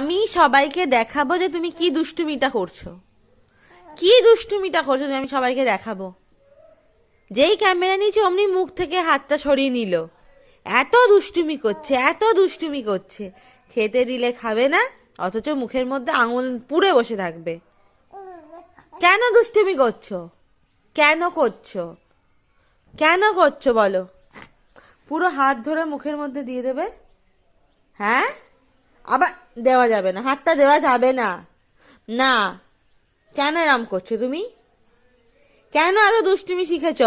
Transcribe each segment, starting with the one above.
আমি সবাইকে দেখাবো যে তুমি কি দুষ্টুমিটা করছ। কি দুষ্টুমিটা করছ তুমি আমি সবাইকে দেখাবো? যেই ক্যামেরা নিয়েছে অমনি মুখ থেকে হাতটা সরিয়ে নিল। এত দুষ্টুমি করছে, এত দুষ্টুমি করছে। খেতে দিলে খাবে না, অথচ মুখের মধ্যে আঙুল পুড়ে বসে থাকবে। কেন দুষ্টুমি করছ? কেন করছ? কেন করছ বলো? পুরো হাত ধরে মুখের মধ্যে দিয়ে দেবে? হ্যাঁ? আবার দেওয়া যাবে না, হাতটা দেওয়া যাবে না। না, কেন এরম করছ তুমি? কেন এত দুষ্টুমি শিখেছ?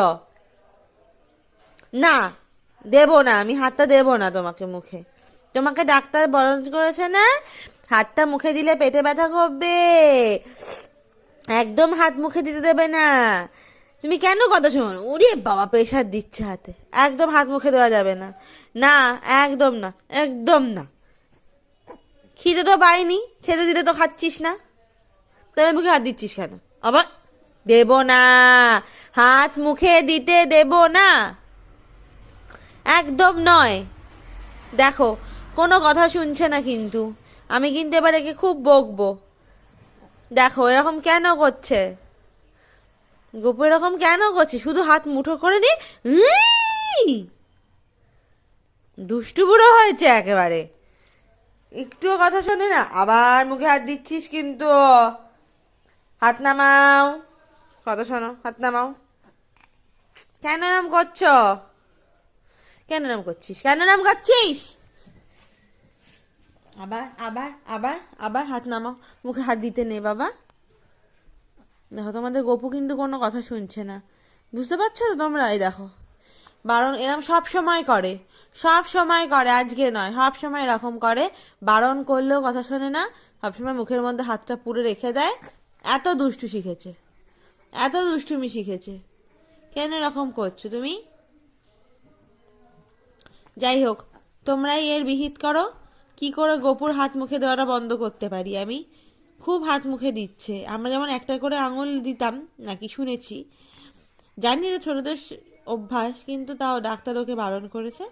না, দেব না, আমি হাতটা দেব না তোমাকে মুখে। তোমাকে ডাক্তার বরণ করেছে না? হাতটা মুখে দিলে পেটে ব্যথা করবে। একদম হাত মুখে দিতে দেবে না। তুমি কেন কথা শোনো ওরে বাবা, প্রেশার দিচ্ছে হাতে। একদম হাত মুখে দেওয়া যাবে না। না, একদম না একদম না। খিদে তো পাইনি, খেতে দিলে তো খাচ্ছিস না। তাহলে মুখে হাত দিচ্ছিস কেন? আবার দেব না, হাত মুখে দিতে দেব না। একদম নয়। দেখো, কোনো কথা শুনছে না কিন্তু। আমি কিন্তু এবার একে খুব বকবো। দেখো, এরকম কেন করছে? গোপু, এরকম কেন করছে? শুধু হাত মুঠো করে নি! দুষ্টু বুড়ো হয়েছে একেবারে। একটুও কথা শোনে না, আবার মুখে হাত দিচ্ছিস কিন্তু। হাত নামাও। কথা শোনো, হাত নামাও। কেন নাম করছ? কেন নাম করছিস? কেন নাম করছিস? আবার আবার আবার আবার হাত নামাও। মুখে হাত দিতে নেই বাবা। দেখো, তোমাদের গপু কিন্তু কোনো কথা শুনছে না। বুঝতে পারছ তো তোমরা? এই দেখো। বারণ এরম সব সময় করে। সব সময় করে, আজকে নয়। সব সময় এরকম করে। বারণ করলেও কথা শোনে না। সবসময় মুখের মধ্যে হাতটা পুরে রেখে দেয়। এত দুষ্টু শিখেছে। এত দুষ্টুমি শিখেছে। কেন এরকম করছ তুমি? যাই হোক, তোমরাই এর বিহিত করো। কি করে গোপুর হাত মুখে দেওয়াটা বন্ধ করতে পারি আমি? খুব হাত মুখে দিচ্ছে। আমরা যেমন একটা করে আঙুল দিতাম, নাকি শুনেছি। জানি রে ছোটদের অভ্যাস কিন্তু তাও ডাক্তার ওকে বারণ করেছে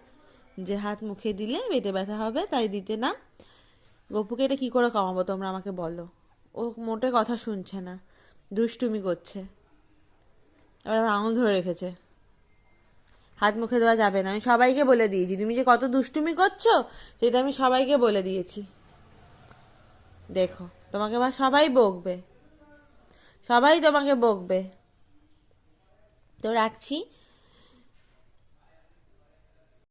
যে হাত মুখে দিলে পেটে ব্যথা হবে, তাই দিতে না। গপুকে এটা কি করে কমাবো তোমরা আমাকে বলো? ও মোটে কথা শুনছে না, দুষ্টুমি করছে। এবার আমার আঙুল ধরে রেখেছে। হাত মুখে দেওয়া যাবে না, আমি সবাইকে বলে দিয়েছি। তুমি যে কত দুষ্টুমি করছ, সেটা আমি সবাইকে বলে দিয়েছি। দেখো, তোমাকে বা সবাই বকবে। সবাই তোমাকে বকবে। তো রাখছি।